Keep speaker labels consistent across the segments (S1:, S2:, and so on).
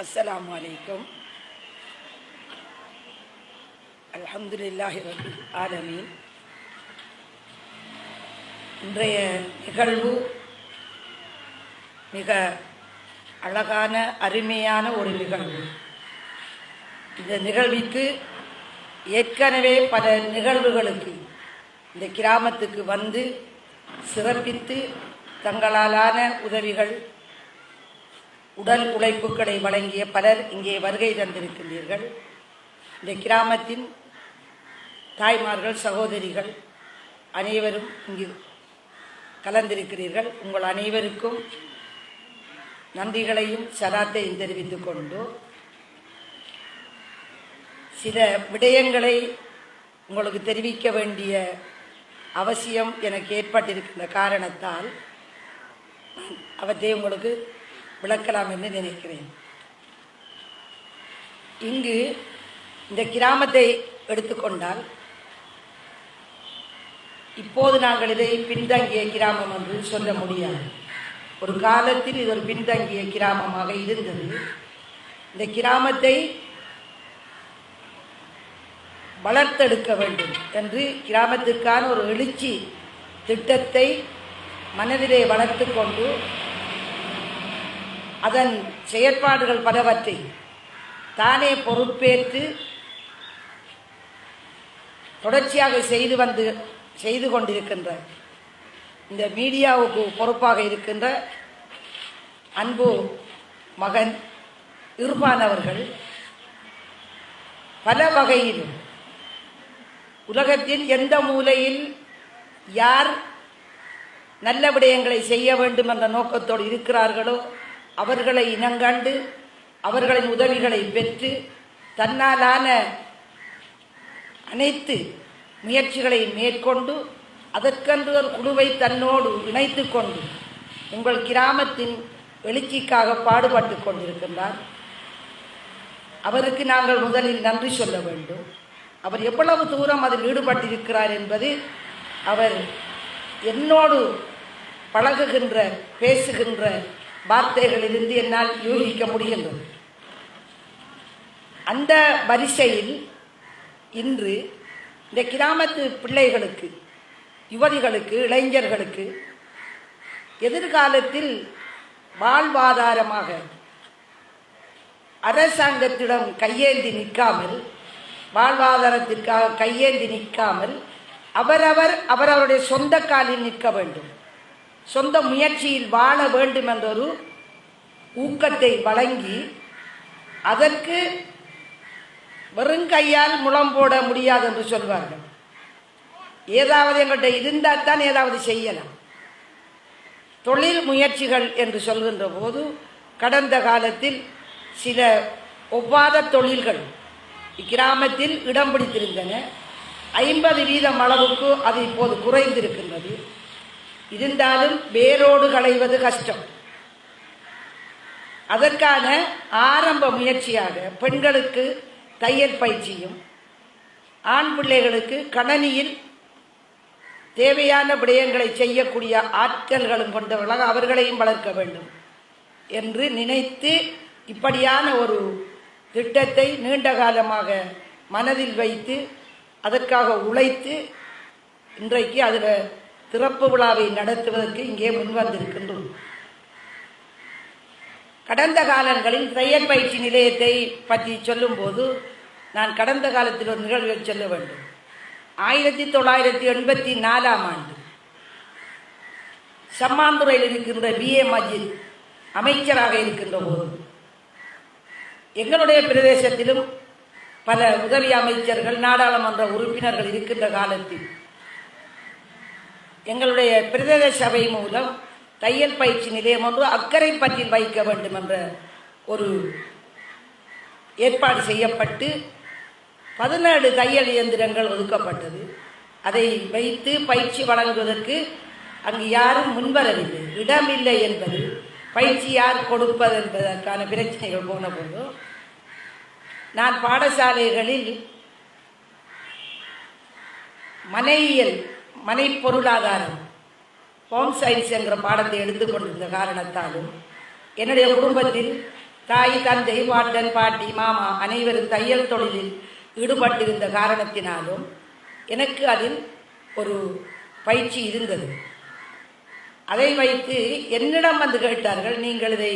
S1: அஸ்லாம் அலைக்கும் அலமதுல்லாஹி ஆலமீன் இன்றைய நிகழ்வு மிக அழகான அருமையான ஒரு நிகழ்வு. இந்த நிகழ்விற்கு ஏற்கனவே பல நிகழ்வுகளுக்கு இந்த கிராமத்துக்கு வந்து சிறப்பித்து தங்களாலான உதவிகள் உடல் உழைப்புகளை வழங்கிய பலர் இங்கே வருகை தந்திருக்கின்றீர்கள். இந்த கிராமத்தின் தாய்மார்கள் சகோதரிகள் அனைவரும் இங்கு கலந்திருக்கிறீர்கள். உங்கள் அனைவருக்கும் நன்றிகளையும் சராத்தையும் தெரிவித்து கொண்டு சில விடயங்களை உங்களுக்கு தெரிவிக்க வேண்டிய அவசியம் எனக்கு ஏற்பட்டிருக்கின்ற காரணத்தால் அவற்றை உங்களுக்கு விளக்கலாம் என்று நினைக்கிறேன். இங்கு இந்த கிராமத்தை எடுத்துக்கொண்டால் இப்போது நாங்கள் இதை பின்தங்கிய கிராமம் என்று சொல்ல முடியாது. ஒரு காலத்தில் இது ஒரு பின்தங்கிய கிராமமாக இருந்தது. இந்த கிராமத்தை வளர்த்தெடுக்க வேண்டும் என்று கிராமத்திற்கான ஒரு எழுச்சி திட்டத்தை மனதிலே வளர்த்து கொண்டு அதன் செயற்பாடுகள் பலவற்றை தானே பொறுப்பேற்று தொடர்ச்சியாக செய்து வந்து செய்து கொண்டிருக்கின்ற இந்த மீடியாவுக்கு பொறுப்பாக இருக்கின்ற அன்பு மகன் இர்பான் அவர்கள் பல வகையிலும் உலகத்தின் எந்த மூலையில் யார் நல்ல விடயங்களை செய்ய வேண்டும் என்ற நோக்கத்தோடு இருக்கிறார்களோ அவர்களை இனங்கண்டு அவர்களின் உதவிகளை பெற்று தன்னாலான அனைத்து முயற்சிகளை மேற்கொண்டு அதற்கென்று ஒரு குழுவை தன்னோடு இணைத்து கொண்டு உங்கள் கிராமத்தின் எழுச்சிக்காக பாடுபட்டு கொண்டிருக்கின்றார். அவருக்கு நாங்கள் முதலில் நன்றி சொல்ல வேண்டும். அவர் எவ்வளவு தூரம் அதில் ஈடுபட்டிருக்கிறார் என்பது அவர் என்னோடு பழகுகின்ற பேசுகின்ற வார்த்தைகளிலிருந்து என்னால் யூகிக்க முடிகின்றது அந்த வரிசையில் இன்று இந்த கிராமத்து பிள்ளைகளுக்கு யுவதிகளுக்கு இளைஞர்களுக்கு எதிர்காலத்தில் வாழ்வாதாரமாக அரசாங்கத்திடம் கையேந்தி நிற்காமல் வாழ்வாதாரத்திற்காக கையேந்தி நிற்காமல் அவரவர் அவரவருடைய சொந்த காலில் நிற்க வேண்டும். சொந்த முயற்சியில் வாழ வேண்டும் என்றொரு ஊக்கத்தை வழங்கி அதற்கு வெறுங்கையால் முளம் போட முடியாது என்று சொல்வார்கள். ஏதாவது எங்கள்கிட்ட இருந்தால் தான் ஏதாவது செய்யலாம். தொழில் முயற்சிகள் என்று சொல்கின்ற போது கடந்த காலத்தில் சில ஒவ்வாத தொழில்கள் இக்கிராமத்தில் இடம் பிடித்திருந்தன. ஐம்பது வீதம் அளவுக்கு அது இப்போது குறைந்திருக்கின்றது. இருந்தாலும் வேரோடு களைவது கஷ்டம். அதற்கான ஆரம்ப முயற்சியாக பெண்களுக்கு தையல் பயிற்சியும் ஆண் பிள்ளைகளுக்கு கணனியில் தேவையான விடயங்களை செய்யக்கூடிய ஆற்றல்களும் கொண்டவர்களாக அவர்களையும் வளர்க்க வேண்டும் என்று நினைத்து இப்படியான ஒரு திட்டத்தை நீண்ட காலமாக மனதில் வைத்து அதற்காக உழைத்து இன்றைக்கு அதில் திறப்பு விழாவை நடத்துவதற்கு இங்கே முன்வந்திருக்கின்றோம். கடந்த காலங்களில் செயற்பயிற்சி பயிற்சி நிலையத்தை பற்றி சொல்லும்போது நான் கடந்த காலத்தில் ஒரு நிகழ்வை சொல்ல வேண்டும். ஆயிரத்தி தொள்ளாயிரத்தி எண்பத்தி நாலாம் ஆண்டு சம்மாந்துறையில் இருக்கின்ற பி. ஏ. மஜித் அமைச்சராக இருக்கின்ற போது எங்களுடைய பிரதேசத்திலும் பல உதவி அமைச்சர்கள் நாடாளுமன்ற உறுப்பினர்கள் இருக்கின்ற காலத்தில் எங்களுடைய பிரதேச சபை மூலம் தையல் பயிற்சி நிலையம் ஒன்று அக்கறை பற்றில் வைக்க வேண்டும் என்ற ஒரு ஏற்பாடு செய்யப்பட்டு பதினேழு தையல் இயந்திரங்கள் ஒதுக்கப்பட்டது. அதை வைத்து பயிற்சி வழங்குவதற்கு அங்கு யாரும் முன்வரவில்லை. இடமில்லை என்பது பயிற்சி யார் கொடுப்பது என்பதற்கான பிரச்சனைகள் போன போதும் நான் பாடசாலைகளில் மனையியல் மனை பொருளாதாரம் ஹோம் சயின்ஸ் என்ற பாடத்தை எடுத்துக்கொண்டிருந்த காரணத்தாலும் என்னுடைய குடும்பத்தில் தாய் தந்தை பாட்டன் பாட்டி மாமா அனைவரும் தையல் தொழிலில் ஈடுபட்டிருந்த காரணத்தினாலும் எனக்கு அதில் ஒரு பயிற்சி இருந்தது. அதை வைத்து என்னிடம் வந்து கேட்டார்கள் நீங்கள் இதை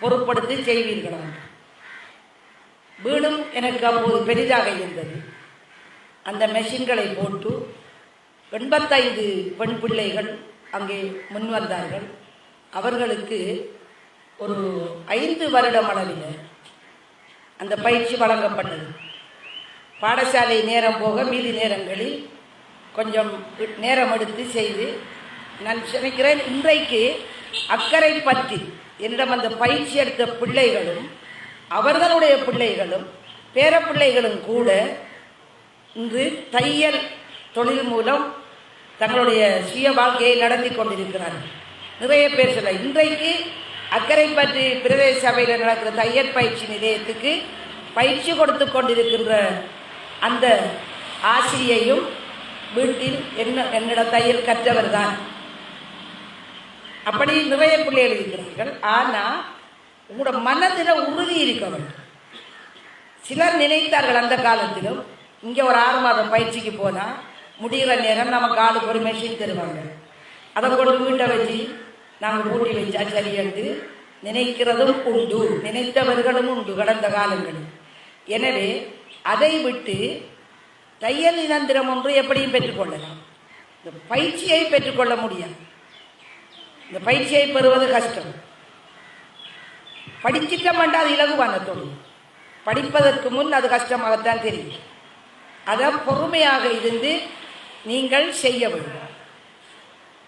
S1: பொருட்படுத்தி செய்வீர்களா? வீடும் எனக்கு அப்போது பெரிதாக இருந்தது. அந்த மெஷின்களை போட்டு எண்பத்தைந்து பெண் பிள்ளைகள் அங்கே முன் வந்தார்கள். அவர்களுக்கு ஒரு ஐந்து வருடம் அளவில் அந்த பயிற்சி வழங்கப்பட்டது. பாடசாலை நேரம் போக மீதி நேரங்களில் கொஞ்சம் நேரம் எடுத்து செய்து நான் நினைக்கிறேன் இன்றைக்கு அக்கறை பற்றி என்னிடம் அந்த பயிற்சி எடுத்த பிள்ளைகளும் அவர்களுடைய பிள்ளைகளும் பேரப்பிள்ளைகளும் கூட இன்று தையல் தொழில் மூலம் தங்களுடைய சுய வாழ்க்கையை நடத்தி கொண்டிருக்கிறார்கள். நிறைய பேர் சொல்ல இன்றைக்கு அக்கறை பற்றி பிரதேச சபையில் நடக்கிற தையற் பயிற்சி நிலையத்துக்கு பயிற்சி கொடுத்து கொண்டிருக்கின்ற அந்த ஆசிரியையும் வீட்டில் என்ன என்னிடம் தையல் கற்றவர் தான். அப்படி நிறைய பிள்ளைகள் இருக்கிறார்கள் ஆனால் உங்களோட மனதில் உறுதி இருக்க சிலர் நினைத்தார்கள் அந்த காலத்திலும் இங்கே ஒரு ஆறு மாதம் பயிற்சிக்கு போனால் முடிகிற நேரம் நமக்கு ஆளுக்கு ஒரு மெஷின் தருவாங்க. அதை கொண்டு வீட்டை வச்சு நாங்கள் பூட்டி வச்சா சரியென்று நினைக்கிறதும் உண்டு நினைத்தவர்களும் உண்டு கடந்த காலங்களில். எனவே அதை விட்டு தையல் இனந்திரம் ஒன்று எப்படியும் பெற்றுக்கொள்ளலாம் இந்த பயிற்சியை பெற்றுக்கொள்ள முடியாது. இந்த பயிற்சியை பெறுவது கஷ்டம். படிச்சிட்டோம்னா அது இலகுவான தொழில். படிப்பதற்கு முன் அது கஷ்டமாகத்தான் தெரியும். அதை பொறுமையாக இருந்து நீங்கள் செய்ய வேண்டும்.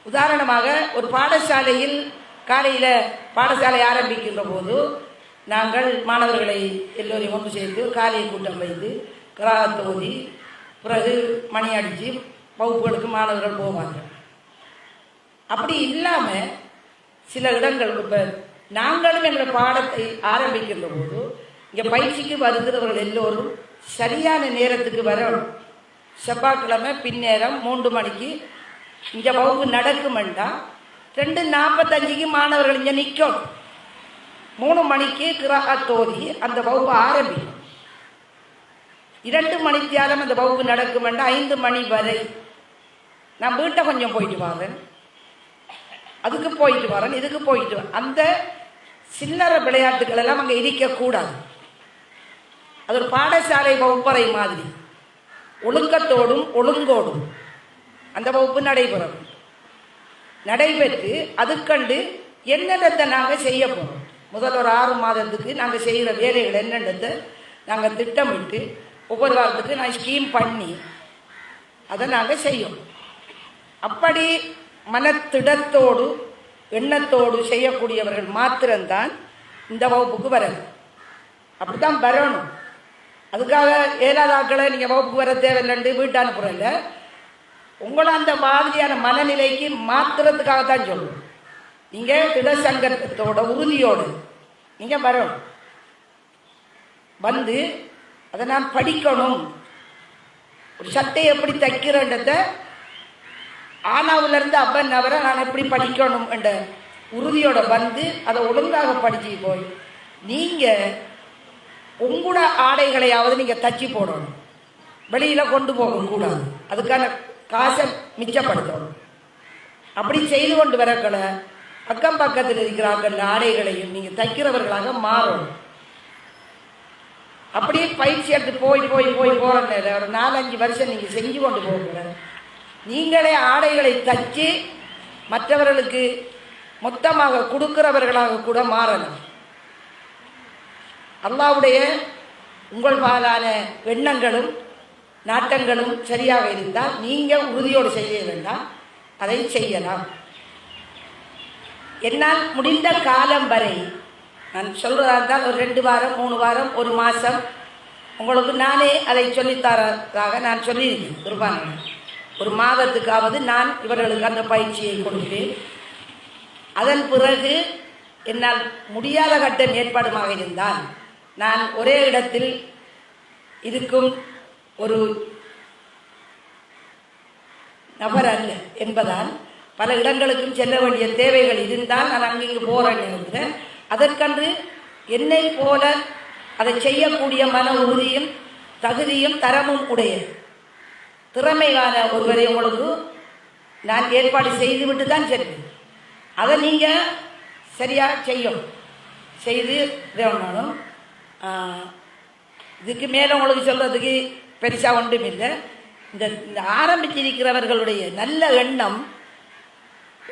S1: உதாரணமாக ஒரு பாடசாலையில் காலையில் பாடசாலை ஆரம்பிக்கின்ற போது நாங்கள் மாணவர்களை எல்லோரையும் ஒன்று சேர்ந்து காலையை கூட்டம் வைத்து கிராகத்தை ஓதி பிறகு மணி அடித்து வகுப்புகளுக்கு மாணவர்கள் போவாங்க அப்படி இல்லாமல் சில இடங்கள் இப்போ நாங்களும் எங்கள் பாடத்தை ஆரம்பிக்கின்ற போது இங்கே பயிற்சிக்கு வருகிறவர்கள் எல்லோரும் சரியான நேரத்துக்கு வரணும். செவ்வாய்க்கிழமை பின்னேரம் மூன்று மணிக்கு. இங்கே வகுப்பு நடக்குமெண்டா? ரெண்டு நாற்பத்தஞ்சுக்கு மாணவர்கள் இங்கே நிற்கும். மூணு மணிக்கு கிராக தோதி அந்த வகுப்பு ஆரம்பிக்கும் இரண்டு மணி தியாலம் அந்த வகுப்பு நடக்குமெண்டா? ஐந்து மணி வரை. நான் வீட்டை கொஞ்சம் போயிட்டு வரேன். அதுக்கு போயிட்டு வரேன் இதுக்கு போயிட்டு வரேன். அந்த சில்லற விளையாட்டுகள் எல்லாம் அங்கே இருக்கக்கூடாது. அது ஒரு பாடசாலை வகுப்பறை மாதிரி. ஒழுக்கத்தோடும் ஒழுங்கோடும். அந்த வகுப்பு நடைபெறும். நடைபெற்று அதுக்கண்டு என்னென்னத்தை நாங்கள் செய்ய போகிறோம் முதல் ஒரு ஆறு மாதத்துக்கு நாங்கள் செய்கிற வேலைகள் என்னென்னத்தை நாங்கள் திட்டமிட்டு ஒவ்வொரு வாரத்துக்கு நான் ஸ்கீம் பண்ணி அதை நாங்கள் செய்யும். அப்படி மனத்திடத்தோடு எண்ணத்தோடு செய்யக்கூடியவர்கள் மாத்திரம்தான் இந்த வகுப்புக்கு வரது அப்படித்தான் வரணும். அதுக்காக ஏழாவது நீங்கள் வகுப்புக்கு வர தேவையில்லைண்டு வீட்டு இல்லை உங்களை அந்த மாதிரியான மனநிலைக்கு மாத்துறதுக்காக தான் சொல்லுவோம் நீங்கள் திடசங்கத்தோட உறுதியோடு நீங்கள் வரணும். வந்து அதை நான் படிக்கணும். ஒரு சட்டை எப்படி தைக்கிறன்றத ஆனாவிலிருந்து அப்பன் அவரை நான் எப்படி படிக்கணும் என்ற உறுதியோட வந்து அதை ஒழுங்காக படிச்சு போய் நீங்கள் உங்களோட ஆடைகளையாவது நீங்கள் தச்சு போடணும். வெளியில் கொண்டு போகக்கூடாது அதுக்கான காசை மிச்சப்படுத்தணும். அப்படி செய்து கொண்டு வரக்களை அக்கம் பக்கத்தில் இருக்கிறார்கள் ஆடைகளையும் நீங்கள் தைக்கிறவர்களாக மாறணும். அப்படியே பயிற்சி எடுத்து போய் போய் போய் போகிற நேரம் ஒரு நாலஞ்சு வருஷம் நீங்கள் செஞ்சு கொண்டு போகிற நீங்களே ஆடைகளை தச்சு மற்றவர்களுக்கு மொத்தமாக கொடுக்கிறவர்களாக கூட மாறலாம் அல்லாவுடைய உங்கள் பாலான எண்ணங்களும் நாட்டங்களும் சரியாக இருந்தால் நீங்கள் உறுதியோடு செய்ய வேண்டாம். அதை செய்யலாம். என்னால் முடிந்த காலம் வரை நான் சொல்கிறதா இருந்தால் ஒரு ரெண்டு வாரம் மூணு வாரம் ஒரு மாதம் உங்களுக்கு நானே அதை சொல்லித்தரதாக நான் சொல்லியிருக்கேன் குருபான ஒரு மாதத்துக்காவது நான் இவர்களுக்கு அந்த பயிற்சியை கொடுப்பேன். அதன் பிறகு என்னால் முடியாத கட்டம் ஏற்பாடுமாக இருந்தால் நான் ஒரே இடத்தில் இருக்கும் ஒரு நபர் அல்ல என்பதால் பல இடங்களுக்கும் செல்ல வேண்டிய தேவைகள் இருந்தால் நான் அங்கிங்கு போகிறேன் நேரத்தில் அதற்கன்று என்னை போல அதை செய்யக்கூடிய மன உறுதியும் தகுதியும் தரமும் உடைய திறமையான ஒருவரை உங்களுக்கு நான் ஏற்பாடு செய்துவிட்டு தான் செல்வேன். அதை நீங்கள் சரியாக செய்யும். செய்து வேணும் இதுக்கு மேலே உங்களுக்கு சொல்கிறதுக்கு பெருசாக ஒன்றும் இல்லை. இந்த இந்த ஆரம்பிச்சிருக்கிறவர்களுடைய நல்ல எண்ணம்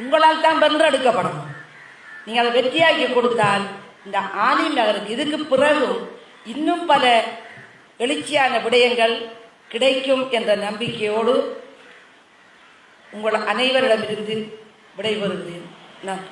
S1: உங்களால் தான் வென்றெடுக்கப்படணும் நீங்கள் அதை வெற்றியாக்கி கொடுத்தால் இந்த ஆலிம் நகருக்கு இதுக்கு பிறகும் இன்னும் பல எழுச்சியான விடயங்கள் கிடைக்கும் என்ற நம்பிக்கையோடு உங்கள் அனைவரிடமிருந்து விடைபெறுகிறேன். நான்